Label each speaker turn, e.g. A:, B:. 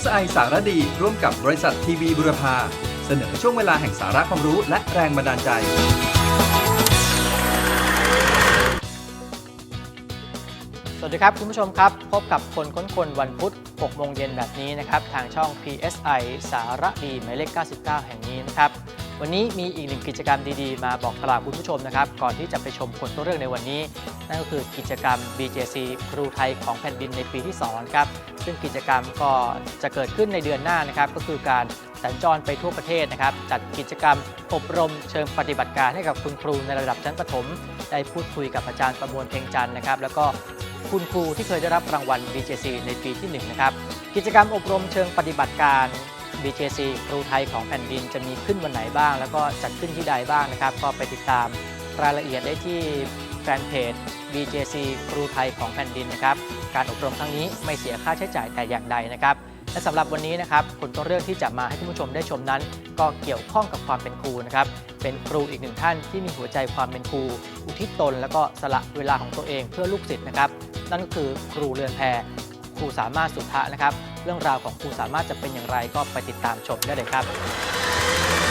A: PSI สารดี ร่วมกับบริษัททีวีบุรพา เสนอช่วงเวลาแห่งสาระความรู้และแรงบันดาลใจ
B: สวัสดีครับ คุณผู้ชมครับ พบกับคนค้นคนวันพุธ 6 โมงเย็นแบบนี้นะครับ ทางช่อง PSI สารดีหมายเลข 99 แห่งนี้นะครับ วันนี้มีอีกหนึ่งกิจกรรมดีๆ มาบอกกล่าวคุณผู้ชมนะครับ ก่อนที่จะไปชมผลตัวเรื่องในวันนี้ นั่นก็คือกิจกรรม BJC ครูไทยของแผ่นดินในปีที่2ครับซึ่งกิจกรรมก็จะเกิดขึ้นในเดือนหน้านะครับ ก็คือการสัญจรไปทั่วประเทศนะครับ จัดกิจกรรมอบรมเชิงปฏิบัติการให้กับคุณครูในระดับชั้นประถม ได้พูดคุยกับอาจารย์ประมวลเพ็งจันทร์นะครับ แล้วก็คุณครูที่เคยได้รับรางวัล BJC ในปีที่1นะครับกิจกรรมอบรมเชิงปฏิบัติการ BJC ครูไทยของแผ่นดินจะมีขึ้นวันไหนบ้าง แล้วก็จัดขึ้นที่ใดบ้างนะครับ ก็ไปติดตามรายละเอียดได้ที่แฟนเพจ BJC ครูไทยของแผ่นดินนะครับ การอบรมครั้งนี้ไม่เสียค่าใช้จ่ายแต่อย่างใดนะครับ และสำหรับวันนี้นะครับผลต้นเรื่องที่จะมาให้ท่านผู้ชมได้ชมนั้น ก็เกี่ยวข้องกับความเป็นครูนะครับ เป็นครูอีกหนึ่งท่านที่มีหัวใจความเป็นครู อุทิศตน แล้วก็สละเวลาของตัวเองเพื่อลูกศิษย์นะครับ นั่นก็คือครูเรือนแพ รูสามารถสุทธะนะครับ เรื่องราวของครูสามารถจะเป็นอย่างไรก็ไปติดตามชมได้เลยครับ